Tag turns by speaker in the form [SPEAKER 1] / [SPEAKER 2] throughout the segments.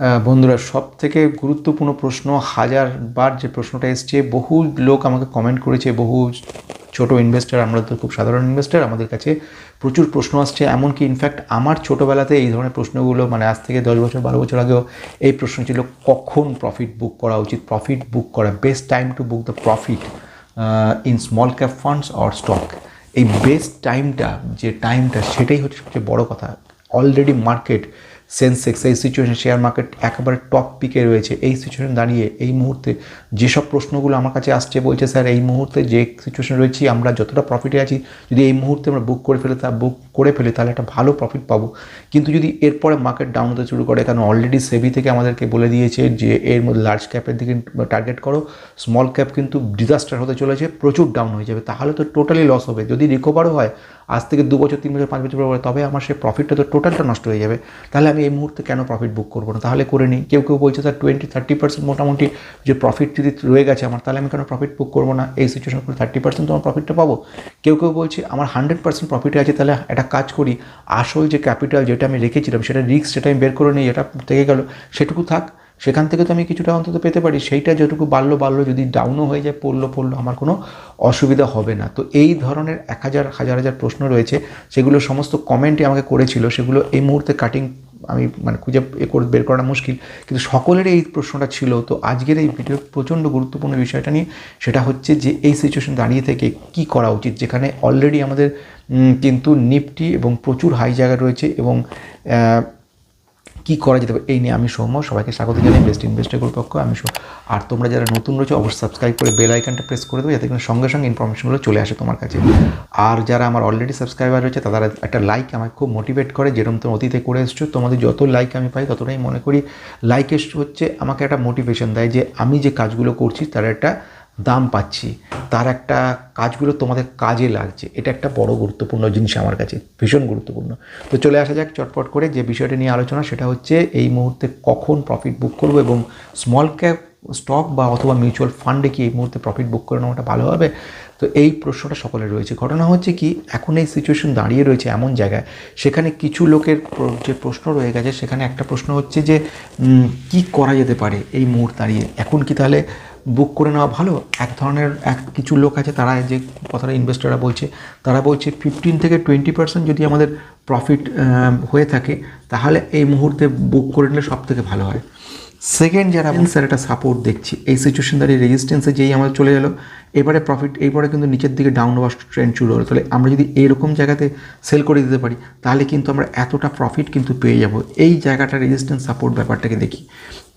[SPEAKER 1] বন্ধুরা সব থেকে গুরুত্বপূর্ণ প্রশ্ন, হাজারবার যে প্রশ্নটা এসছে, বহু লোক আমাকে কমেন্ট করেছে, বহু ছোট ইনভেস্টার আমরা তো খুব সাধারণ ইনভেস্টার আমাদের কাছে প্রচুর প্রশ্ন আসছে। এমনকি ইনফ্যাক্ট আমার ছোটোবেলাতে এই ধরনের প্রশ্নগুলো মানে আজ থেকে দশ বছর, বারো বছর আগেও এই প্রশ্ন ছিল, কখন প্রফিট বুক করা উচিত? প্রফিট বুক করা best time to book the profit in small cap funds or stock এই বেস্ট টাইমটা যে টাইমটা সেটাই হচ্ছে সবচেয়ে বড় কথা। অলরেডি মার্কেট সেন্সেক্স এই সিচুয়েশন শেয়ার মার্কেট একেবারে টপ পিকে রয়েছে। এই সিচুয়েশন দাঁড়িয়ে এই মুহূর্তে যেসব প্রশ্নগুলো আমার কাছে আসছে বলছে, স্যার, এই মুহূর্তে যে সিচুয়েশন রয়েছি, আমরা যতটা প্রফিটে আছি, যদি এই মুহূর্তে আমরা বুক করে ফেলে তা বুক করে ফেলে, তাহলে একটা ভালো প্রফিট পাবো। কিন্তু যদি এরপরে মার্কেট ডাউন হতে শুরু করে, কারণ অলরেডি সেবি থেকে আমাদেরকে বলে দিয়েছে যে, এর মধ্যে লার্জ ক্যাপের দিকে টার্গেট করো। স্মল ক্যাপ কিন্তু ডিজাস্টার হতে চলেছে, প্রচুর ডাউন হয়ে যাবে। তাহলে তো টোটালি লস হবে। যদি রিকভারও হয়, আজ থেকে দু বছর, তিন বছর, পাঁচ বছর পরে, তবে আমার সেই প্রফিটটা তো টোটালটা নষ্ট হয়ে যাবে। তাহলে আমি এই মুহূর্তে কেন প্রফিট বুক করব না? তাহলে করে নিই। কেউ কেউ বলছে, স্যার টোয়েন্টি থার্টি পার্সেন্ট মোটামুটি যে প্রফিট রয়ে গেছে আমার, তাহলে আমি কেন প্রফিট বুক করব না? এই সিচুয়েশন করে থার্টি পার্সেন্ট তোমার প্রফিটটা পাবো? কেউ কেউ বলছে, আমার হান্ড্রেড পার্সেন্ট প্রফিটে আছে, তাহলে একটা কাজ করি। আসল যে ক্যাপিটাল যেটা আমি রেখেছিলাম, সেটা রিস্ক সেটা আমি বের করে নিই, এটা থেকে গেল। সেটুকু থাক। সেখান থেকে তো আমি কিছুটা অন্তত পেতে পারি। সেইটা যেটুকু বাড়লো বাড়লো, যদি ডাউনও হয়ে যায়, পড়ল পড়ল, আমার কোনো অসুবিধা হবে না। তো এই ধরনের এক হাজার হাজার হাজার প্রশ্ন রয়েছে। সেগুলো সমস্ত কমেন্টে আমাকে করেছিল। সেগুলো এই মুহূর্তে কাটিং আমি মানে খুঁজে এ করে বের করাটা মুশকিল। কিন্তু সকলের এই প্রশ্নটা ছিল, তো আজকের এই ভিডিওর প্রচণ্ড গুরুত্বপূর্ণ বিষয়টা নিয়ে সেটা হচ্ছে যে এই সিচুয়েশন দাঁড়িয়ে থেকে কি করা উচিত, যেখানে অলরেডি আমাদের কিন্তু নিফটি এবং প্রচুর হাই জায়গা রয়েছে এবং কি করা যেতে পারে, এই নিয়ে আমি সৌম্য, সবাইকে স্বাগত জানাই বেস্ট ইনভেস্টার পক্ষ। আমি আর তোমরা যারা নতুন রয়েছে, অবশ্যই সাবস্ক্রাইব করে বেল আইকনটা প্রেস করে দেবে, যাতে সঙ্গে সঙ্গে ইনফরমেশনগুলো চলে আসে তোমার কাছে। আর যারা আমার অলরেডি সাবস্ক্রাইবার রয়েছে, তারা একটা লাইক আমাকে খুব মোটিভেট করে, যেরকম তুমি অতীতে করে এসছো। তোমাদের যত লাইক আমি পাই, ততটাই মনে করি। লাইক হচ্ছে, আমাকে একটা মোটিভেশন দেয় যে আমি যে কাজগুলো করছি, তার একটা দাম পাচ্ছি, তার একটা কাজগুলো তোমাদের কাজে লাগছে। এটা একটা বড় গুরুত্বপূর্ণ জিনিস আমার কাছে, ভীষণ গুরুত্বপূর্ণ। তো চলে আসা যাক চটপট করে যে বিষয়টা নিয়ে আলোচনা, সেটা হচ্ছে এই মুহূর্তে কখন প্রফিট বুক করব এবং স্মল ক্যাপ স্টক বা অথবা মিউচুয়াল ফান্ডে কি এই মুহূর্তে প্রফিট বুক করে নেওয়াটা ভালো হবে? তো এই প্রশ্নটা সকলের রয়েছে। ঘটনা হচ্ছে কি, এখন এই সিচুয়েশন দাঁড়িয়ে রয়েছে এমন জায়গায়, সেখানে কিছু লোকের যে প্রশ্ন রয়ে গেছে, সেখানে একটা প্রশ্ন হচ্ছে যে কি করা যেতে পারে এই মুহূর্তে দাঁড়িয়ে? এখন কি তাহলে বুক করে নেওয়া ভালো? এক ধরনের, এক কিছু লোক আছে তারা যে কথাটা ইনভেস্টররা বলছে, তারা বলছে ফিফটিন থেকে টোয়েন্টি পার্সেন্ট যদি আমাদের প্রফিট হয়ে থাকে, তাহলে এই মুহূর্তে বুক করে নিলে সব থেকে ভালো হয়। সেকেন্ড যারা স্যার একটা সাপোর্ট দেখছি। এই সিচুয়েশন দাঁড়িয়ে রেজিস্ট্যান্সে যেই আমাদের চলে গেলো এবারে প্রফিট এরপরে কিন্তু নিচের দিকে ডাউন ওয়াশ ট্রেন্ড শুরু হলো। তাহলে আমরা যদি এরকম জায়গাতে সেল করে দিতে পারি, তাহলে কিন্তু আমরা এতটা প্রফিট কিন্তু পেয়ে যাব। এই জায়গাটা রেজিস্ট্যান্স সাপোর্ট ব্যাপারটাকে দেখি।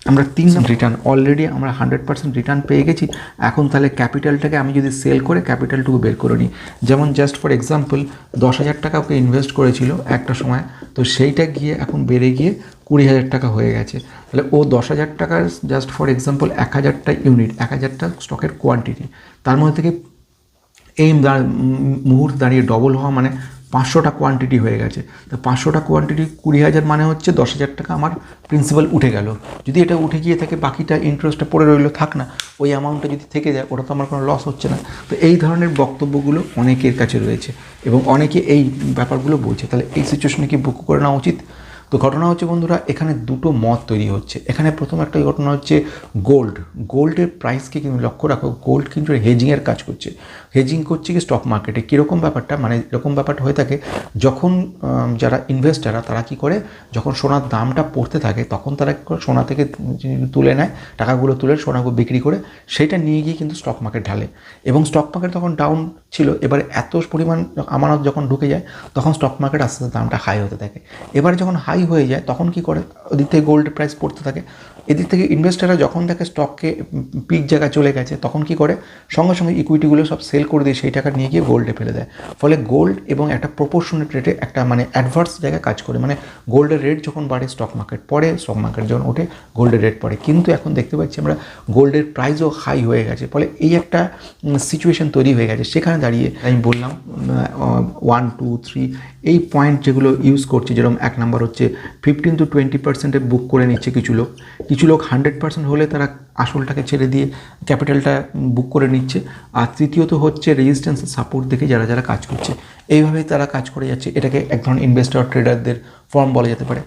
[SPEAKER 1] আমরা তিন রিটার্ন অলরেডি আমরা হান্ড্রেড পার্সেন্ট রিটার্ন পেয়ে গেছি। এখন তাহলে ক্যাপিটালটাকে আমি যদি সেল করে ক্যাপিটালটুকু বের করে নিই। যেমন জাস্ট ফর এক্সাম্পল দশ হাজার টাকা ওকে ইনভেস্ট করেছিল একটা সময় তো সেইটা গিয়ে এখন বেড়ে গিয়ে কুড়ি হাজার টাকা হয়ে গেছে। তাহলে ও দশ হাজার টাকার জাস্ট ফর এক্সাম্পল এক হাজারটা ইউনিট এক হাজারটা স্টকের কোয়ান্টিটি তার মধ্যে থেকে এই মুহূর্তে দাঁড়িয়ে ডবল হওয়া মানে পাঁচশোটা কোয়ান্টিটি হয়ে গেছে। তো পাঁচশোটা কোয়ান্টিটি কুড়ি হাজার মানে হচ্ছে দশ হাজার টাকা আমার প্রিন্সিপাল উঠে গেল। যদি এটা উঠে গিয়ে থাকে, বাকিটা ইন্টারেস্টটা পড়ে রইল, থাক না। ওই অ্যামাউন্টটা যদি থেকে যায়, ওটা তো আমার কোনো লস হচ্ছে না। তো এই ধরনের বক্তব্যগুলো অনেকের কাছে রয়েছে এবং অনেকে এই ব্যাপারগুলো বলছে। তাহলে এই সিচুয়েশনে কি বুক করে নেওয়া উচিত? তো ঘটনা হচ্ছে, বন্ধুরা, এখানে দুটো মত তৈরি হচ্ছে। এখানে প্রথম একটা ঘটনা হচ্ছে গোল্ড গোল্ডের প্রাইসকে কিন্তু লক্ষ্য রাখো। গোল্ড কিন্তু হেজিংয়ের কাজ করছে। হেজিং করছে কি স্টক মার্কেটে কীরকম ব্যাপারটা? মানে এরকম ব্যাপারটা হয়ে থাকে, যখন যারা ইনভেস্টাররা তারা কি করে? যখন সোনার দামটা পড়তে থাকে, তখন তারা সোনা থেকে তুলে নেয়, টাকাগুলো তুলে সোনাগুলো বিক্রি করে, সেটা নিয়ে গিয়ে কিন্তু স্টক মার্কেট ঢালে। এবং স্টক মার্কেট তখন ডাউন ছিল, এবারে এত পরিমাণ আমানত যখন ঢুকে যায়, তখন স্টক মার্কেট আস্তে আস্তে দামটা হাই হতে থাকে। এবারে যখন হাই হয়ে যায়, তখন কি করে? ওদিক থেকে গোল্ডের প্রাইস পড়তে থাকে। এদিক থেকে ইনভেস্টাররা যখন দেখে স্টককে পিক জায়গায় চলে গেছে, তখন কি করে? সঙ্গে সঙ্গে ইকুইটিগুলো সব সেল করে দিয়ে সেই টাকা নিয়ে গিয়ে গোল্ডে ফেলে দেয়। ফলে গোল্ড এবং একটা প্রপোর্শনেট রেটে একটা মানে অ্যাডভার্স জায়গায় কাজ করে। মানে গোল্ডের রেট যখন বাড়ে স্টক মার্কেট পড়ে স্টক মার্কেট যখন ওঠে গোল্ডের রেট পড়ে। কিন্তু এখন দেখতে পাচ্ছি আমরা গোল্ডের প্রাইসও হাই হয়ে গেছে। ফলে এই একটা সিচুয়েশন তৈরি হয়ে গেছে। সেখানে দাঁড়িয়ে আমি বললাম ওয়ান টু থ্রি এই পয়েন্ট যেগুলো ইউজ করছে, যেরকম এক নাম্বার হচ্ছে ফিফটিন টু টোয়েন্টি পার্সেন্টে বুক করে নিচ্ছে কিছু লোক। কিছু লোক হান্ড্রেড পার্সেন্ট হলে তারা আসলটাকে ছেড়ে দিয়ে ক্যাপিটালটা বুক করে নিচ্ছে। আর তৃতীয়ত হচ্ছে রেজিস্ট্যান্স সাপোর্ট দেখে যারা যারা কাজ করছে, এইভাবেই তারা কাজ করে যাচ্ছে। এটাকে এক ধরনের ইনভেস্টর ট্রেডারদের ফর্ম বলা যেতে পারে।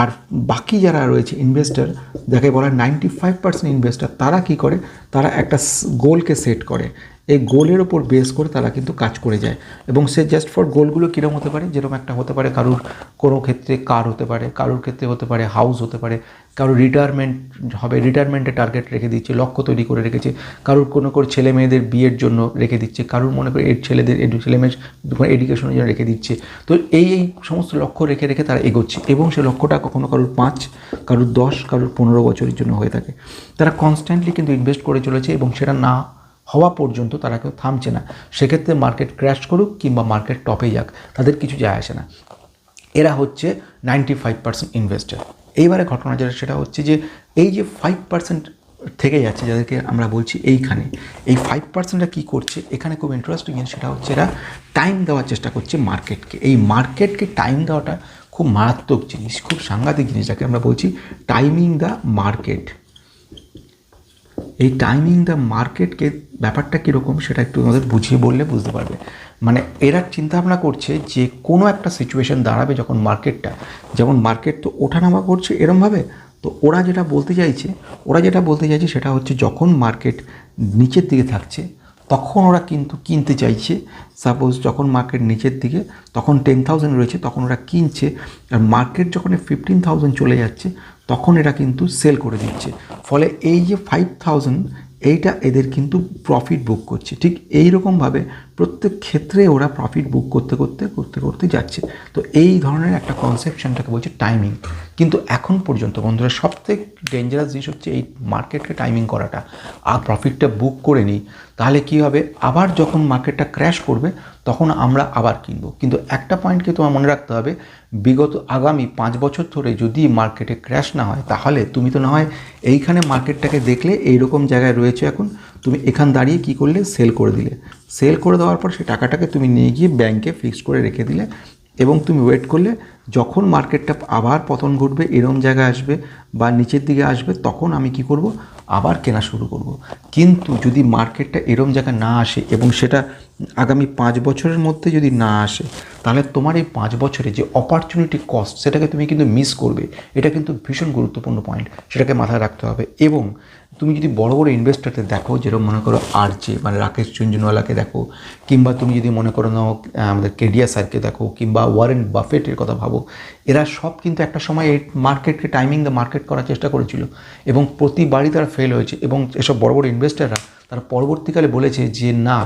[SPEAKER 1] আর বাকি যারা রয়েছে ইনভেস্টার যাকে বলা নাইনটি ফাইভ পার্সেন্ট ইনভেস্টার তারা কি করে? তারা একটা গোলকে সেট করে। এই গোলের ওপর বেস করে তারা কিন্তু কাজ করে যায়। এবং সে জাস্ট ফর গোলগুলো কীরকম হতে পারে? যেরকম একটা হতে পারে কারুর কোনো ক্ষেত্রে কার হতে পারে, কারোর ক্ষেত্রে হতে পারে হাউস হতে পারে, কারোর রিটায়ারমেন্ট হবে রিটায়ারমেন্টে টার্গেট রেখে দিচ্ছে, লক্ষ্য তৈরি করে রেখেছে, কারোর কোনো করে ছেলে মেয়েদের বিয়ের জন্য রেখে দিচ্ছে, কারোর মনে করে এর ছেলেদের ছেলে মেয়ের এডুকেশনের জন্য রেখে দিচ্ছে। তো এই এই সমস্ত লক্ষ্য রেখে রেখে তারা এগোচ্ছে এবং সে লক্ষ্যটা কখনো কারোর পাঁচ, কারোর দশ, কারোর পনেরো বছরের জন্য হয়ে থাকে। তারা কনস্ট্যান্টলি কিন্তু ইনভেস্ট করে চলেছে এবং সেটা না হওয়া পর্যন্ত তারা কেউ থামছে না। সেক্ষেত্রে মার্কেট ক্র্যাশ করুক কিংবা মার্কেট টপে যাক, তাদের কিছু যায় আসে না। এরা হচ্ছে নাইনটি ফাইভ পার্সেন্ট ইনভেস্টার এইবারে ঘটনা যেটা, সেটা হচ্ছে যে এই যে ফাইভ পার্সেন্ট থেকে যাচ্ছে, যাদেরকে আমরা বলছি এইখানে, এই ফাইভ পার্সেন্টটা কী করছে, এখানে খুব ইন্টারেস্টিং সেটা হচ্ছে এরা টাইম দেওয়ার চেষ্টা করছে মার্কেটকে এই মার্কেটকে টাইম দেওয়াটা খুব মারাত্মক জিনিস, খুব সাংঘাতিক জিনিস, যাকে আমরা বলছি টাইমিং দ্য মার্কেট এই টাইমিং দ্য মার্কেটকে ব্যাপারটা কীরকম সেটা একটু আমাদের বুঝিয়ে বললে বুঝতে পারবে। মানে এরা চিন্তা ভাবনা করছে যে কোনো একটা সিচুয়েশন দাঁড়াবে যখন মার্কেটটা যেমন মার্কেট তো ওঠানামা করছে এরমভাবে। তো ওরা যেটা বলতে চাইছে, ওরা যেটা বলতে চাইছে সেটা হচ্ছে যখন মার্কেট নিচের দিকে থাকছে, তখন ওরা কিন্তু কিনতে চাইছে। সাপোজ যখন মার্কেট নিচের দিকে, তখন টেন থাউজেন্ড রয়েছে, তখন ওরা কিনছে। আর মার্কেট যখন ফিফটিন থাউজেন্ড চলে যাচ্ছে তখন এরা কিন্তু সেল করে দিচ্ছে। ফলে এই যে ফাইভ থাউজেন্ড এইটা এদের কিন্তু প্রফিট বুক করছে। ঠিক এই রকমভাবে প্রত্যেক ক্ষেত্রে ওরা প্রফিট বুক করতে করতে করতে করতে যাচ্ছে। তো এই ধরনের একটা কনসেপশনটাকে বলছে টাইমিং কিন্তু এখন পর্যন্ত বন্ধুরা, সবথেকে ডেঞ্জারাস জিনিস হচ্ছে এই মার্কেটকে টাইমিং করাটা। আর প্রফিটটা বুক করে নিই, তাহলে কী হবে? আবার যখন মার্কেটটা ক্র্যাশ করবে, তখন আমরা আবার কিনবো। কিন্তু একটা পয়েন্টকে তোমার মনে রাখতে হবে, বিগত আগামী পাঁচ বছর ধরে যদি মার্কেটে ক্র্যাশ না হয়, তাহলে তুমি তো না হয় এইখানে মার্কেটটাকে দেখলে এইরকম জায়গায় রয়েছে এখন, তুমি এখান দাঁড়িয়ে কি করলে? সেল করে দিলে। সেল করে দেওয়ার পর সেই টাকাটাকে তুমি নিয়ে গিয়ে ব্যাংকে ফিক্সড করে রেখে দিলে এবং তুমি ওয়েট করলে যখন মার্কেটটা আবার পতন ঘটবে, এরম জায়গায় আসবে বা নিচের দিকে আসবে, তখন আমি কি করব? আবার কেনা শুরু করব। কিন্তু যদি মার্কেটটা এরম জায়গায় না আসে এবং সেটা আগামী পাঁচ বছরের মধ্যে যদি না আসে, তাহলে তোমার এই পাঁচ বছরে যে অপরচুনিটি কস্ট সেটাকে তুমি কিন্তু মিস করবে। এটা কিন্তু ভীষণ গুরুত্বপূর্ণ পয়েন্ট সেটাকে মাথায় রাখতে হবে। এবং তুমি যদি বড় বড় ইনভেস্টারদের দেখো, যেরকম মনে করো আর আরজে মানে রাকেশ চুঞ্জনওয়ালাকে দেখো, কিংবা তুমি যদি মনে করো নাও আমাদের কেডিয়া স্যারকে দেখো, কিংবা ওয়ারেন বাফেটের কথা ভাবো, এরা সব কিন্তু একটা সময় এই মার্কেটকে টাইমিং দ্য মার্কেট করার চেষ্টা করেছিল এবং প্রতিবারই তারা ফেল হয়েছে এবং এসব বড় বড় ইনভেস্টাররা তারা পরবর্তীকালে বলেছে যে, না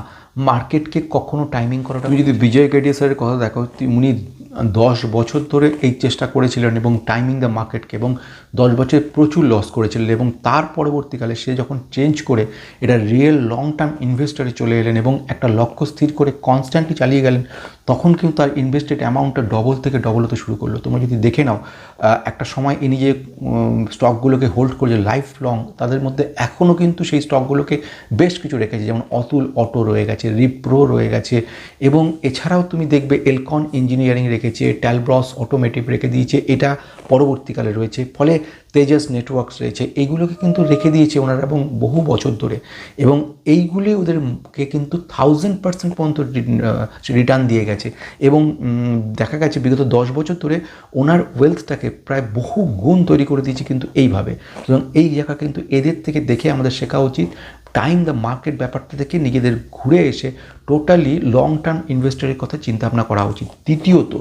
[SPEAKER 1] মার্কেটকে কখনো টাইমিং করাটা তুমি যদি বিজয় কেডিয়া স্যারের কথা দেখো উনি দশ বছর ধরে এই চেষ্টা করেছিলেন এবং টাইমিং দ্য মার্কেটকে এবং দশ বছরে প্রচুর লস করেছিলেন এবং তার পরবর্তীকালে সে যখন চেঞ্জ করে এটা রিয়েল লং টার্ম ইনভেস্টারে চলে এলেন এবং একটা লক্ষ্য স্থির করে কনস্ট্যান্টলি চালিয়ে গেলেন, তখন কিন্তু তার ইনভেস্টেড অ্যামাউন্টটা ডবল থেকে ডবল হতে শুরু করল। তোমরা যদি দেখে নাও একটা সময় ইনি যে স্টকগুলোকে হোল্ড করেছে লাইফ লং তাদের মধ্যে এখনও কিন্তু সেই স্টকগুলোকে বেশ কিছু রেখেছে, যেমন অতুল অটো রয়ে গেছে রিপ্রো রয়ে গেছে, এবং এছাড়াও তুমি দেখবে এলকন ইঞ্জিনিয়ারিং রেখেছে, ট্যালব্রস অটোমেটিভ রেখে দিয়েছে, এটা পরবর্তীকালে রয়েছে, ফলে তেজাস নেটওয়ার্কস রয়েছে এইগুলোকে কিন্তু রেখে দিয়েছে ওনারা এবং বহু বছর ধরে, এবং এইগুলি ওদেরকে কিন্তু থাউজেন্ড পার্সেন্ট পর্যন্ত রিটার্ন দিয়ে গেছে, এবং দেখা গেছে বিগত দশ বছর ধরে ওনার ওয়েলথটাকে প্রায় বহু গুণ তৈরি করে দিয়েছে কিন্তু এইভাবে। সুতরাং এই জায়গা কিন্তু এদের থেকে দেখে আমাদের শেখা উচিত। টাইম দ্য মার্কেট ব্যাপারটা থেকে নিজেদের ঘুরে এসে টোটালি লং টার্ম ইনভেস্টরের কথা চিন্তা ভাবনা করা উচিত। দ্বিতীয়ত,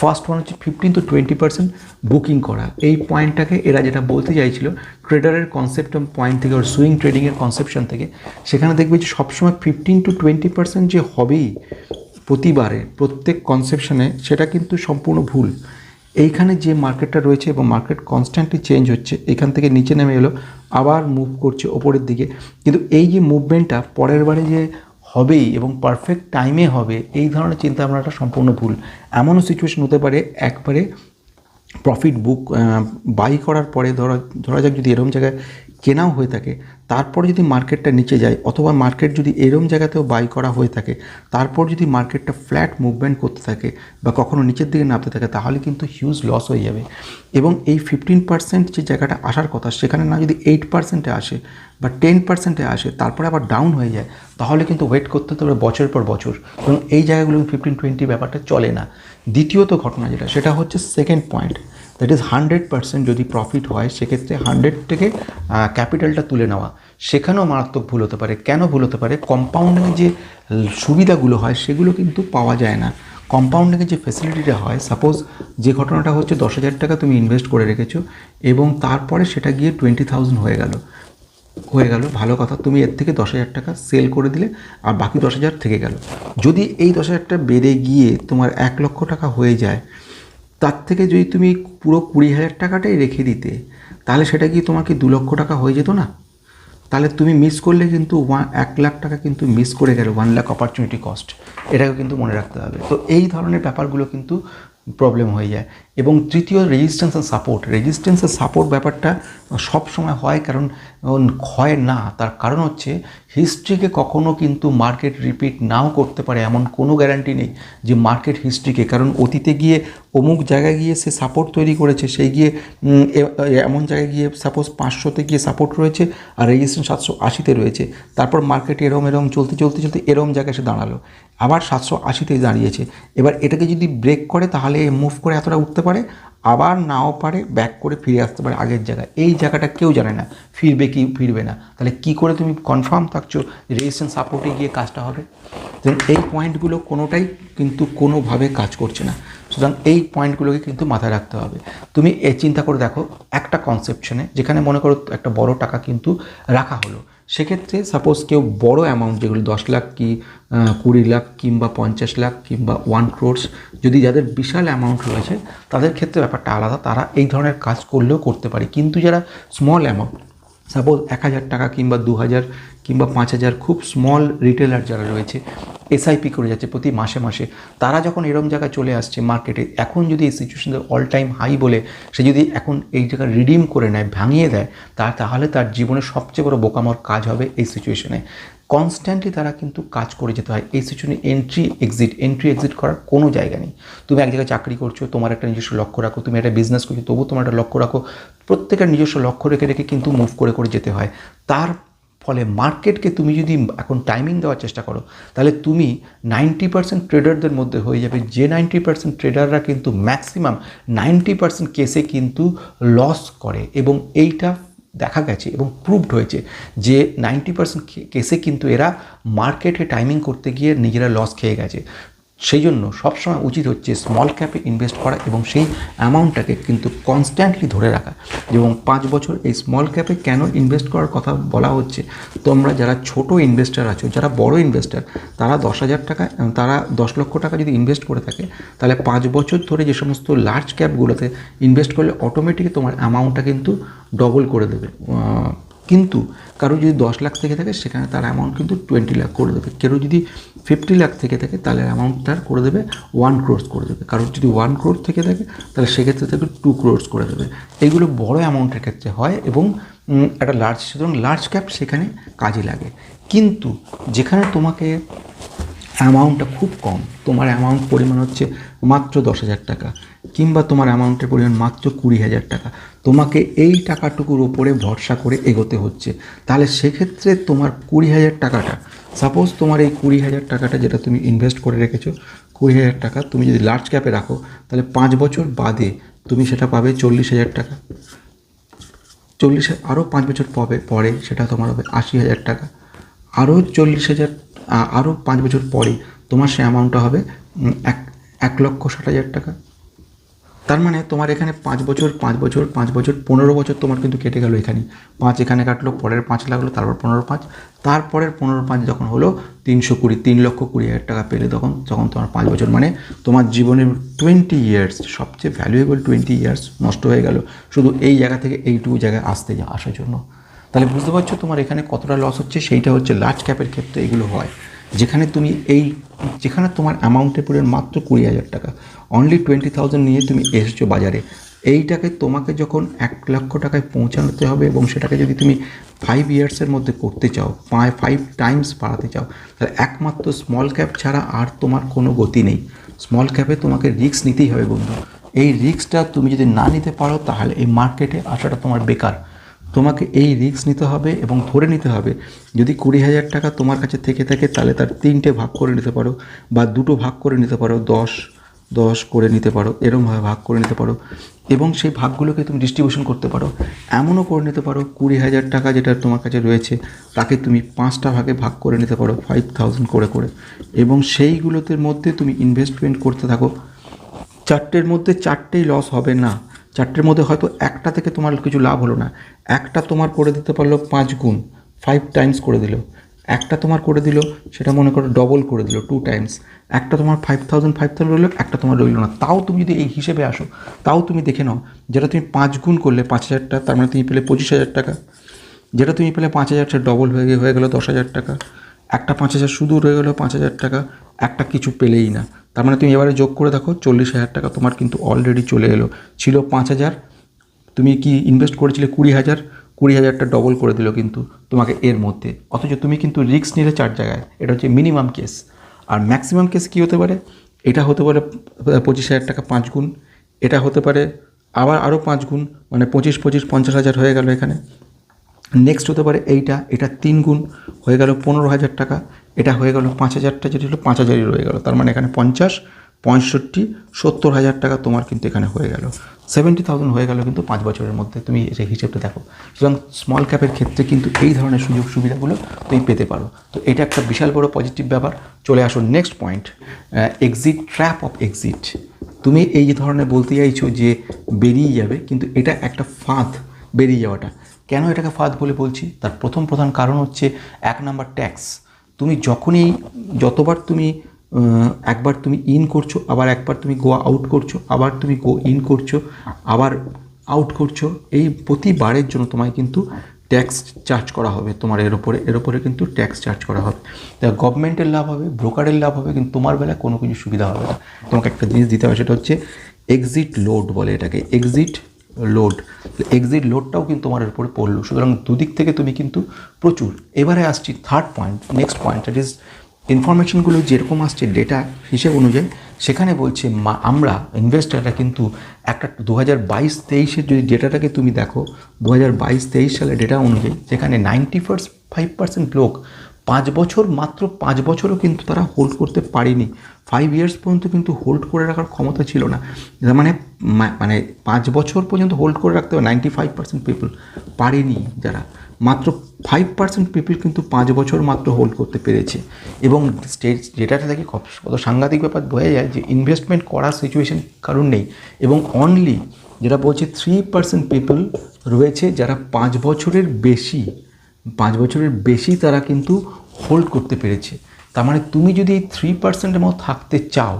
[SPEAKER 1] ফার্স্ট ওয়ান হচ্ছে fifteen to twenty percent booking করা। এই পয়েন্টটাকে এরা যেটা বলতে চাইছিল, ট্রেডারের কনসেপ্ট পয়েন্ট থেকে ওর সুইং ট্রেডিংয়ের কনসেপশন থেকে, সেখানে দেখবে যে সবসময় ফিফটিন টু টোয়েন্টি পার্সেন্ট যে হবেই প্রতিবারে প্রত্যেক কনসেপশনে, সেটা কিন্তু সম্পূর্ণ ভুল। এইখানে যে মার্কেটটা রয়েছে এবং মার্কেট কনস্ট্যান্টলি চেঞ্জ হচ্ছে, এখান থেকে নিচে নেমে এলো, আবার মুভ করছে ওপরের দিকে। কিন্তু এই যে মুভমেন্টটা পরের বারে যে হবেই এবং পারফেক্ট টাইমে হবে, এই ধরনের চিন্তা ভাবনাটা সম্পূর্ণ ভুল। এমনও সিচুয়েশন হতে পারে, একবারে প্রফিট বুক বাই করার পরে ধরা ধরা যাক যদি এরকম জায়গায় কেনাও হয়ে থাকে তারপরে যদি মার্কেটটা নিচে যায়, অথবা মার্কেট যদি এরম জায়গাতেও বাই করা হয়ে থাকে, তারপর যদি মার্কেটটা ফ্ল্যাট মুভমেন্ট করতে থাকে বা কখনো নিচের দিকে নামতে থাকে, তাহলে কিন্তু হিউজ লস হয়ে যাবে। এবং এই ফিফটিন পার্সেন্ট যে জায়গাটা আসার কথা, সেখানে না যদি এইট পার্সেন্টে আসে বা টেন পার্সেন্টে আসে, তারপরে আবার ডাউন হয়ে যায়, তাহলে কিন্তু ওয়েট করতে হবে বছর পর বছর। এবং এই জায়গাগুলো ফিফটিন টোয়েন্টি ব্যাপারটা চলে না। দ্বিতীয়ত ঘটনা যেটা, সেটা হচ্ছে second point that is hundred percent যদি প্রফিট হয়, সেক্ষেত্রে হান্ড্রেড থেকে ক্যাপিটালটা তুলে নেওয়া। সেখানেও মারাত্মক ভুল হতে পারে। কেন ভুল হতে পারে? কম্পাউন্ডিংয়ে যে সুবিধাগুলো হয়, সেগুলো কিন্তু পাওয়া যায় না। কম্পাউন্ডিংয়ে যে ফেসিলিটিটা হয় সাপোজ যে ঘটনাটা হচ্ছে দশ হাজার টাকা তুমি ইনভেস্ট করে রেখেছো, এবং তারপরে সেটা গিয়ে টোয়েন্টি থাউজেন্ড হয়ে গেল। হয়ে গেল, ভালো কথা, তুমি এর থেকে দশ হাজার টাকা সেল করে দিলে, আর বাকি দশ হাজার থেকে গেল। যদি এই দশ হাজার টাকা বেড়ে গিয়ে তোমার এক লক্ষ টাকা হয়ে যায় তার থেকে যদি তুমি পুরো কুড়ি হাজার টাকাটাই রেখে দিতে, তাহলে সেটা কি তোমাকে দু লক্ষ টাকা হয়ে যেত না? তাহলে তুমি মিস করলে কিন্তু ওয়ান, এক লাখ টাকা কিন্তু মিস করে গেলে ওয়ান লাখ অপরচুনিটি কস্ট এটাকে কিন্তু মনে রাখতে হবে। তো এই ধরনের ব্যাপারগুলো কিন্তু প্রবলেম হয়ে যায়। এবং তৃতীয় resistance and support resistance and support ব্যাপারটা সব সময় হয় কারণ হয় না। তার কারণ হচ্ছে হিস্ট্রিকে কখনো কিন্তু মার্কেট রিপিট নাও করতে পারে এমন কোনো গ্যারান্টি নেই যে মার্কেট হিস্ট্রিকে কারণ অতীতে গিয়ে অমুক জায়গায় গিয়ে সে সাপোর্ট তৈরি করেছে সেই গিয়ে এমন জায়গায় গিয়ে সাপোজ পাঁচশোতে গিয়ে সাপোর্ট রয়েছে আর রেজিস্ট্রেশন সাতশো আশিতে রয়েছে। তারপর মার্কেট এরম এরম, চলতে চলতে চলতে এরম জায়গায় সে দাঁড়াল। আবার সাতশো আশিতে দাঁড়িয়েছে। এবার এটাকে যদি ব্রেক করে তাহলে মুভ করে এতটা উঠতে পারে আবার নাও পারে ব্যাক করে ফিরে আসতে পারে আগের জায়গায়। এই জায়গাটা কেউ জানে না, ফিরবে কি, ফিরবে না। তাহলে কি করে তুমি কনফার্ম থাকছো রেজিস্ট্যান্স সাপোর্টে গিয়ে কাজটা হবে? এই পয়েন্টগুলো কোনোটাই কিন্তু কোনোভাবে কাজ করছে না। সুতরাং এই পয়েন্টগুলোকে কিন্তু মাথায় রাখতে হবে। তুমি এ চিন্তা করে দেখো, একটা কনসেপশনে যেখানে মনে করো একটা বড় টাকা কিন্তু রাখা হলো। সেক্ষেত্রে সাপোজ কেউ বড় অ্যামাউন্ট যেগুলো দশ লাখ কি কুড়ি লাখ কিংবা পঞ্চাশ লাখ কিংবা ওয়ান ক্রোর্স যদি যাদের বিশাল অ্যামাউন্ট রয়েছে, তাদের ক্ষেত্রে ব্যাপারটা আলাদা। তারা এই ধরনের কাজ করলেও করতে পারে। কিন্তু যারা স্মল অ্যামাউন্ট সাপোজ এক হাজার টাকা কিংবা দু হাজার কিংবা পাঁচ হাজার খুব স্মল রিটেলার যারা রয়েছে এসআইপি করে যাচ্ছে প্রতি মাসে মাসে, তারা যখন এরম জায়গায় চলে আসছে মার্কেটে এখন যদি এই সিচুয়েশন অল টাইম হাই বলে, সে যদি এখন এই জায়গা রিডিম করে নেয়, ভাঙিয়ে দেয় তার তাহলে তার জীবনের সবচেয়ে বড় বোকামর কাজ হবে এই সিচুয়েশনে কনস্ট্যান্টলি তারা কিন্তু কাজ করে যেতে হয়। এই সিচুয়েশনে এন্ট্রি এক্সিট এন্ট্রি এক্সিট করার কোনো জায়গা নেই। তুমি এক জায়গায় চাকরি করছ, তোমার একটা নিজস্ব লক্ষ্য রাখো, তুমি একটা বিজনেস করছ তবু তোমার একটা লক্ষ্য রাখো। প্রত্যেকের নিজস্ব লক্ষ্য রেখে রেখে কিন্তু মুভ করে করে যেতে হয়। তার ফলে মার্কেটকে তুমি যদি এখন টাইমিং দেওয়ার চেষ্টা করো, তাহলে তুমি নাইনটি পার্সেন্ট ট্রেডারদের মধ্যে হয়ে যাবে। যে নাইনটি পার্সেন্ট ট্রেডাররা কিন্তু ম্যাক্সিমাম নাইনটি পার্সেন্ট কেসে কিন্তু লস করে। এবং এইটা দেখা গেছে এবং প্রুভড হয়েছে যে নাইনটি পার্সেন্ট কেসে কিন্তু এরা মার্কেটে টাইমিং করতে গিয়ে নিজেরা লস খেয়ে গেছে। সেই জন্য সবসময় উচিত হচ্ছে স্মল ক্যাপে ইনভেস্ট করা এবং সেই অ্যামাউন্টটাকে কিন্তু কনস্ট্যান্টলি ধরে রাখা। এবং পাঁচ বছর এই স্মল ক্যাপে কেন ইনভেস্ট করার কথা বলা হচ্ছে, তোমরা যারা ছোট ইনভেস্টার আছো, যারা বড় ইনভেস্টার তারা দশ হাজার টাকা, তারা দশ লক্ষ টাকা যদি ইনভেস্ট করে থাকে, তাহলে পাঁচ বছর ধরে যে সমস্ত লার্জ ক্যাপগুলোতে ইনভেস্ট করলে অটোমেটিকই তোমার অ্যামাউন্টটা কিন্তু ডবল করে দেবে। কিন্তু কারও যদি দশ লাখ থেকে থাকে, সেখানে তার অ্যামাউন্ট কিন্তু টোয়েন্টি লাখ করে দেবে। কেউ যদি ফিফটি লাখ থেকে থাকে, তাহলে অ্যামাউন্ট তার করে দেবে ওয়ান ক্রোর্স করে দেবে। কারোর যদি ওয়ান ক্রোর থেকে থাকে, তাহলে সেক্ষেত্রে তাকে টু ক্রোর্স করে দেবে। এইগুলো বড় অ্যামাউন্টের ক্ষেত্রে হয় এবং একটা লার্জ সুতরাং লার্জ ক্যাপ সেখানে কাজে লাগে। কিন্তু যেখানে তোমাকে অ্যামাউন্টটা খুব কম, তোমার অ্যামাউন্ট পরিমাণ হচ্ছে মাত্র দশ হাজার টাকা। কিংবা তোমার অ্যামাউন্টের পরিমাণ মাত্র কুড়ি হাজার টাকা। তোমাকে এই টাকাটুকুর ওপরে ভরসা করে এগোতে হচ্ছে। তাহলে সেক্ষেত্রে তোমার কুড়ি হাজার টাকাটা সাপোজ তোমার এই কুড়ি হাজার টাকাটা যেটা তুমি ইনভেস্ট করে রেখেছো, কুড়ি হাজার টাকা তুমি যদি লার্জ ক্যাপে রাখো, তাহলে পাঁচ বছর বাদে তুমি সেটা পাবে চল্লিশ হাজার টাকা। চল্লিশ আরও পাঁচ বছর পাবে, পরে সেটা তোমার হবে আশি হাজার টাকা। আরও চল্লিশ হাজার আরও পাঁচ বছর পরে তোমার সে অ্যামাউন্টটা হবে এক এক লক্ষ ষাট হাজার টাকা। তার মানে তোমার এখানে পাঁচ বছর পাঁচ বছর পাঁচ বছর, পনেরো বছর তোমার কিন্তু কেটে গেল এখানে। পাঁচ এখানে কাটলো, পরের পাঁচ লাগল, তারপর পনেরো পাঁচ। তারপরের পনেরো পাঁচ যখন হলো, তিনশো কুড়ি, তিন লক্ষ কুড়ি হাজার টাকা পেলে তখন তখন তোমার পাঁচ বছর মানে তোমার জীবনের টোয়েন্টি ইয়ার্স সবচেয়ে ভ্যালুয়েবল টোয়েন্টি ইয়ার্স নষ্ট হয়ে গেল। শুধু এই জায়গা থেকে এইটুকু জায়গায় আসতে আসার জন্য। তাহলে বুঝতে পারছ তোমার এখানে কতটা লস হচ্ছে? সেইটা হচ্ছে লার্জ ক্যাপের ক্ষেত্রে এগুলো হয়। যেখানে তুমি এই, যেখানে তোমার অ্যামাউন্টের পরিমাণ মাত্র কুড়ি হাজার টাকা। অনলি টোয়েন্টি থাউজেন্ড নিয়ে তুমি এসেছ বাজারে। এইটাকে তোমাকে যখন এক লক্ষ টাকায় পৌঁছানোতে হবে এবং সেটাকে যদি তুমি ফাইভ ইয়ার্সের মধ্যে করতে চাও ফাইভ টাইমস বাড়াতে চাও, তাহলে একমাত্র স্মল ক্যাপ ছাড়া আর তোমার কোনো গতি নেই। স্মল ক্যাপে তোমাকে রিস্ক নিতেই হবে বন্ধু। এই রিস্কটা তুমি যদি না নিতে পারো, তাহলে এই মার্কেটে আসাটা তোমার বেকার। তোমাকে এই রিস্ক নিতে হবে এবং ধরে নিতে হবে। যদি কুড়ি হাজার টাকা তোমার কাছে থেকে থাকে, তাহলে তার তিনটে ভাগ করে নিতে পারো বা দুটো ভাগ করে নিতে পারো, দশ দশ করে নিতে পারো, এরমভাবে ভাগ করে নিতে পারো এবং সেই ভাগগুলোকে তুমি ডিস্ট্রিবিউশন করতে পারো। এমনও করে নিতে পারো, কুড়ি হাজার টাকা যেটা তোমার কাছে রয়েছে, তাকে তুমি পাঁচটা ভাগে ভাগ করে নিতে পারো ফাইভ থাউজেন্ড করে করে। এবং সেইগুলোতে মধ্যে তুমি ইনভেস্টমেন্ট করতে থাকো। চারটের মধ্যে চারটেই লস হবে না। চারটের মধ্যে হয়তো একটা থেকে তোমার কিছু লাভ হলো না। একটা তোমার করে দিতে পারল পাঁচ গুণ ফাইভ টাইমস করে দিল। একটা তোমার করে দিল, সেটা মনে করো ডবল করে দিল টু টাইমস একটা তোমার ফাইভ থাউজেন্ড ফাইভ থাউজেন্ড রইল, একটা তোমার রইল না। তাও তুমি যদি এই হিসেবে আসো, তাও তুমি দেখে নাও, যেটা তুমি পাঁচ গুণ করলে পাঁচ হাজারটা তার মানে তুমি পেলে পঁচিশ হাজার টাকা। যেটা তুমি পেলে পাঁচ হাজার সেটা ডবল হয়ে গিয়ে হয়ে গেলো দশ হাজার টাকা। একটা পাঁচ হাজার শুধু রয়ে গেলো পাঁচ হাজার টাকা। একটা কিছু পেলেই না। তার মানে তুমি এবারে যোগ করে দেখো চল্লিশ হাজার টাকা, তোমার কিন্তু অলরেডি চলে এলো। ছিল পাঁচ হাজার, তুমি কি ইনভেস্ট করেছিলে কুড়ি হাজার? কুড়ি হাজারটা ডবল করে দিল কিন্তু তোমাকে এর মধ্যে। অথচ তুমি কিন্তু রিস্ক নিলে চার জায়গায়, এটা হচ্ছে মিনিমাম কেস আর ম্যাক্সিমাম কেস কী হতে পারে? এটা হতে পারে পঁচিশ হাজার টাকা পাঁচ গুণ, এটা হতে পারে আবার আরও পাঁচ গুণ মানে পঁচিশ পঁচিশ, পঞ্চাশ হাজার হয়ে গেল এখানে। নেক্সট হতে পারে এইটা, এটা তিন গুণ, হয়ে গেল পনেরো হাজার টাকা। এটা হয়ে গেল পাঁচ হাজারটা যেটা হলো পাঁচ হাজারই রয়ে গেল। তার মানে এখানে পঞ্চাশ, পঁয়ষট্টি, সত্তর হাজার টাকা তোমার কিন্তু এখানে হয়ে গেল। সেভেন্টি থাউজেন্ড হয়ে গেল কিন্তু পাঁচ বছরের মধ্যে। তুমি এই হিসেবটা দেখো। সুতরাং স্মল ক্যাপের ক্ষেত্রে কিন্তু এই ধরনের সুযোগ সুবিধাগুলো তুমি পেতে পারো। তো এটা একটা বিশাল বড় পজিটিভ ব্যাপার। চলে আসো next point exit trap of exit তুমি এই ধরনের বলতে চাইছো যে বেরিয়ে যাবে, কিন্তু এটা একটা ফাঁদ বেরিয়ে যাওয়াটা। কেন এটাকে ফাঁদ বলে বলছি? তার প্রথম প্রধান কারণ হচ্ছে এক নাম্বার ট্যাক্স তুমি যখনই যতবার তুমি একবার তুমি ইন করছ, আবার একবার তুমি গো আউট করছ, আবার তুমি গো ইন করছ, আবার আউট করছ, এই প্রতিবারের জন্য তোমায় কিন্তু ট্যাক্স চার্জ করা হবে তোমার এর ওপরে এর ওপরে কিন্তু ট্যাক্স চার্জ করা হবে। তা গভর্নমেন্টের লাভ হবে ব্রোকারের লাভ হবে, কিন্তু তোমার বেলায় কোনো কিছু সুবিধা হবে না। তোমাকে একটা জিনিস দিতে হবে, সেটা হচ্ছে এক্সিট লোড বলে এটাকে। এক্সিট লোড এক্সিট লোডটাও কিন্তু তোমার উপরে পড়ল। সুতরাং দুদিক থেকে তুমি কিন্তু প্রচুর। এবারে আসছি third point next point that is ইনফরমেশনগুলো যেরকম আসছে ডেটা হিসেব অনুযায়ী, সেখানে বলছে আমরা ইনভেস্টাররা কিন্তু একটা দু হাজার বাইশ তেইশের যদি ডেটাটাকে তুমি দেখো, দু হাজার বাইশ তেইশ সালের ডেটা অনুযায়ী, সেখানে নাইনটি ফার্স্ট ফাইভ পার্সেন্ট লোক পাঁচ বছর, মাত্র পাঁচ বছরও কিন্তু তারা হোল্ড করতে পারেনি। ফাইভ ইয়ার্স পর্যন্ত কিন্তু হোল্ড করে রাখার ক্ষমতা ছিল না। মানে মানে পাঁচ বছর পর্যন্ত হোল্ড করে রাখতে হবে। নাইনটি ফাইভ পার্সেন্ট পিপল পারেনি যারা। মাত্র ফাইভ পার্সেন্ট পিপল কিন্তু পাঁচ বছর মাত্র হোল্ড করতে পেরেছে। এবং স্টেট যেটাটা থেকে কত সাংঘাতিক ব্যাপার বোঝা যায় যে ইনভেস্টমেন্ট করার সিচুয়েশন কারণ নেই। এবং অনলি যেটা বলছে থ্রি পার্সেন্ট পিপল রয়েছে যারা পাঁচ বছরের বেশি পাঁচ বছরের বেশি তারা কিন্তু হোল্ড করতে পেরেছে। তার মানে তুমি যদি এই থ্রি পার্সেন্টের মতো থাকতে চাও,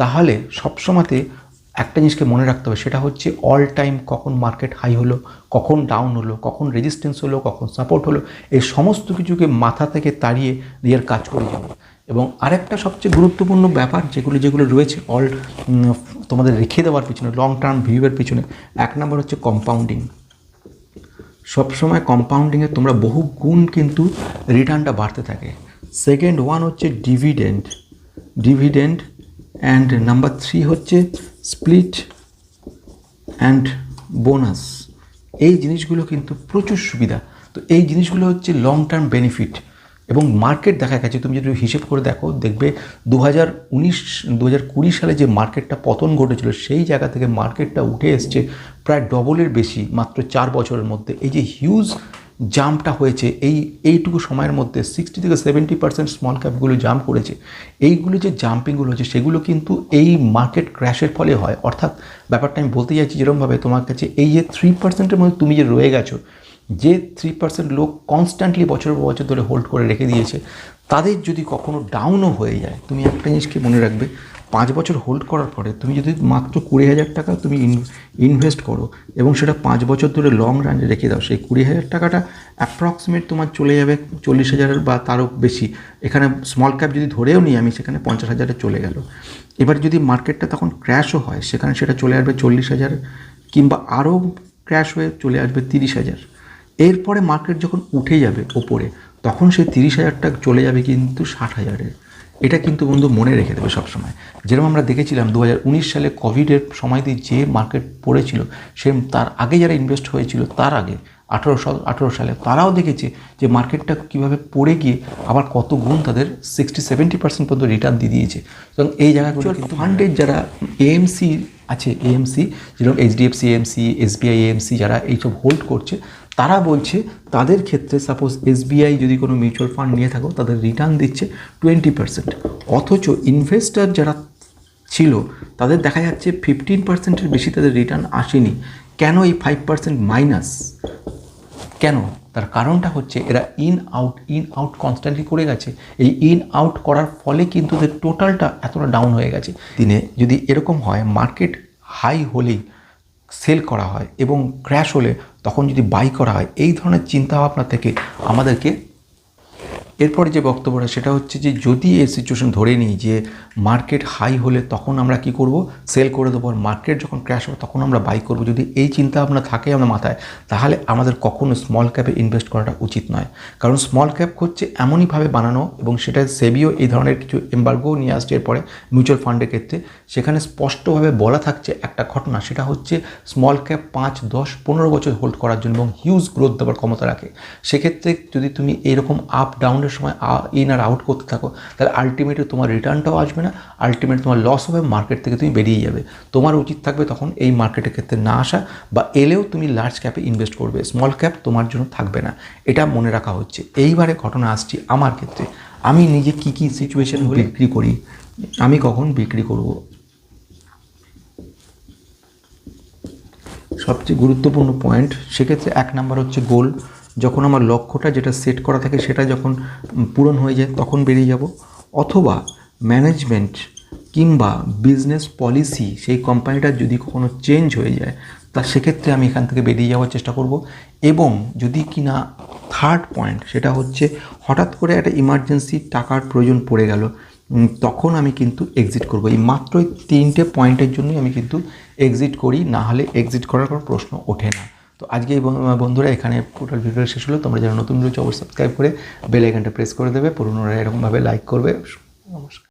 [SPEAKER 1] তাহলে সবসময়তে একটা জিনিসকে মনে রাখতে হবে, সেটা হচ্ছে অল টাইম কখন মার্কেট হাই হলো, কখন ডাউন হলো, কখন রেজিস্ট্যান্স হলো, কখন সাপোর্ট হলো, এই সমস্ত কিছুকে মাথা থেকে তাড়িয়ে দিয়ে কাজ করে যাবে এবং আরেকটা সবচেয়ে গুরুত্বপূর্ণ ব্যাপার যেগুলো যেগুলো রয়েছে অল তোমাদের রেখে দেওয়ার পিছনে লং টার্ম ভিউয়ের পিছনে, এক নম্বর হচ্ছে কম্পাউন্ডিং সবসময় কম্পাউন্ডিংয়ে তোমরা বহু গুণ কিন্তু রিটার্নটা বাড়তে থাকে। সেকেন্ড ওয়ান হচ্ছে dividend dividend and number three হচ্ছে স্প্লিট অ্যান্ড বোনাস এই জিনিসগুলো কিন্তু প্রচুর সুবিধা। তো এই জিনিসগুলো হচ্ছে লং টার্ম বেনিফিট এবং মার্কেট দেখা গেছে তুমি যদি হিসেব করে দেখো, দেখবে দু হাজার উনিশ দু হাজার কুড়ি সালে যে মার্কেটটা পতন ঘটেছিল, সেই জায়গা থেকে মার্কেটটা উঠে এসছে প্রায় ডবলের বেশি, মাত্র চার বছরের মধ্যে। এই যে হিউজ জাম্পটা হয়েছে, এই, এইটুকু সময়ের মধ্যে সিক্সটি থেকে সেভেন্টি পার্সেন্ট স্মল ক্যাপগুলো জাম্প করেছে। এইগুলো যে জাম্পিংগুলো হচ্ছে সেগুলো কিন্তু এই মার্কেট ক্র্যাশের ফলে হয়। অর্থাৎ ব্যাপারটা আমি বলতে চাইছি যেরকমভাবে তোমার কাছে এই যে থ্রি পার্সেন্টের মধ্যে তুমি যে রয়ে গেছো যে থ্রি পার্সেন্ট লোক কনস্ট্যান্টলি বছর বছর ধরে হোল্ড করে রেখে দিয়েছে, তাদের যদি কখনো ডাউনও হয়ে যায়, তুমি একটা জিনিসকে মনে রাখবে? পাঁচ বছর হোল্ড করার পরে তুমি যদি মাত্র কুড়ি হাজার টাকা তুমি ইনভেস্ট করো এবং সেটা পাঁচ বছর ধরে লং রানে রেখে দাও, সেই কুড়ি হাজার টাকাটা অ্যাপ্রক্সিমেট তোমার চলে যাবে চল্লিশ হাজারের বা তারও বেশি। এখানে স্মল ক্যাপ যদি ধরেও নিই আমি, সেখানে পঞ্চাশ হাজারে চলে গেল। এবার যদি মার্কেটটা তখন ক্র্যাশও হয়, সেখানে সেটা চলে আসবে চল্লিশ হাজার কিংবা আরও ক্র্যাশ হয়ে চলে আসবে তিরিশ হাজার। এরপরে মার্কেট যখন উঠে যাবে ওপরে তখন সেই তিরিশ হাজারটা চলে যাবে কিন্তু ষাট হাজারের। এটা কিন্তু বন্ধু মনে রেখে দেবে সবসময়। যেরকম আমরা দেখেছিলাম দু হাজার উনিশ সালে কোভিডের সময়তে যে মার্কেট পড়েছিল সে তার আগে যারা ইনভেস্ট হয়েছিল তার আগে আঠারো সাল আঠারো সালে তারাও দেখেছে যে মার্কেটটা কীভাবে পড়ে গিয়ে আবার কত গুণ তাদের সিক্সটি সেভেন্টি পার্সেন্ট পর্যন্ত রিটার্ন দিয়ে দিয়েছে। সুতরাং এই জায়গাগুলো কিন্তু ফান্ডের যারা এএমসি আছে এএমসি যেরকম এইচডিএফসি এএমসি এসবিআই এএমসি যারা এইসব হোল্ড করছে তারা বলছে তাদের ক্ষেত্রে সাপোজ এসবিআই যদি কোনো মিউচুয়াল ফান্ড নিয়ে থাকো, তাদের রিটার্ন দিচ্ছে টোয়েন্টি পার্সেন্ট অথচ ইনভেস্টার যারা ছিল, তাদের দেখা যাচ্ছে ফিফটিন পার্সেন্টের বেশি তাদের রিটার্ন আসেনি। কেন এই ফাইভ পার্সেন্ট মাইনাস কেন? তার কারণটা হচ্ছে এরা in out in out constantly করে গেছে। এই ইন আউট করার ফলে কিন্তু ওদের টোটালটা এতটা ডাউন হয়ে গেছে। দিনে যদি এরকম হয় মার্কেট হাই হলেই সেল করা হয় এবং ক্র্যাশ হলে তখন যদি বাই করা হয় এই ধরনের চিন্তাভাবনা থেকে আমাদেরকে এরপরে যে বক্তব্যটা, সেটা হচ্ছে যে যদি এই সিচুয়েশন ধরে নিই যে মার্কেট হাই হলে তখন আমরা কি করব? সেল করে দেবো। আর মার্কেট যখন ক্র্যাশ হবে, তখন আমরা বাই করব। যদি এই চিন্তা ভাবনা থাকে আমার মাথায়, তাহলে আমাদের কখনো স্মল ক্যাপে ইনভেস্ট করাটা উচিত নয়। কারণ স্মল ক্যাপ হচ্ছে এমনইভাবে বানানো এবং সেটা সেবিও এই ধরনের কিছু এম্বার্গো নিয়ে আসছে এরপরে মিউচুয়াল ফান্ডের ক্ষেত্রে। সেখানে স্পষ্টভাবে বলা থাকছে একটা ঘটনা, সেটা হচ্ছে স্মল ক্যাপ পাঁচ, দশ, পনেরো বছর হোল্ড করার জন্য এবং হিউজ গ্রোথ দেওয়ার ক্ষমতা রাখে। সেক্ষেত্রে যদি তুমি এরকম আপ ডাউনের সময় ইন আর আউট করতে থাকো। তাহলে আলটিমেটলি তোমার রিটার্নটাও আসবে না আলটিমেট তোমার লস হবে মার্কেট থেকে তুমি বেরিয়ে যাবে। তোমার উচিত থাকবে তখন এই মার্কেটের ক্ষেত্রে না আসা বা এলেও তুমি লার্জ ক্যাপে ইনভেস্ট করবে। স্মল ক্যাপ তোমার জন্য থাকবে না। এটা মনে রাখা হচ্ছে। এইবারে ঘটনা আসছি আমার ক্ষেত্রে। আমি নিজে কি কি সিচুয়েশন বিক্রি করি? আমি কখন বিক্রি করব? সবচেয়ে গুরুত্বপূর্ণ পয়েন্ট সেক্ষেত্রে এক নাম্বার হচ্ছে গোল যখন আমার লক্ষ্যটা যেটা সেট করা থাকে সেটা যখন পূরণ হয়ে যায়, তখন বেরিয়ে যাব। অথবা ম্যানেজমেন্ট কিংবা বিজনেস পলিসি সেই কোম্পানিটার যদি কখনো চেঞ্জ হয়ে যায়, তা সেক্ষেত্রে আমি এখান থেকে বেরিয়ে যাওয়ার চেষ্টা করব। এবং যদি কিনা থার্ড পয়েন্ট সেটা হচ্ছে হঠাৎ করে একটা ইমার্জেন্সি টাকার প্রয়োজন পড়ে গেল তখন আমি কিন্তু এক্সিট করব। এই মাত্র তিনটে পয়েন্টের জন্যই আমি কিন্তু এক্সিট করি, না হলে এক্সিট করার কোনো প্রশ্ন ওঠে না। তো আজকে বন্ধু- বন্ধুরা, এখানে টোটাল ভিডিও শেষ হলো। তোমরা যারা নতুন রয়েছে, অবশ্যই সাবস্ক্রাইব করে বেল আইকনটা প্রেস করে দেবে। পুরোনোরা এরকমভাবে লাইক করবে। নমস্কার।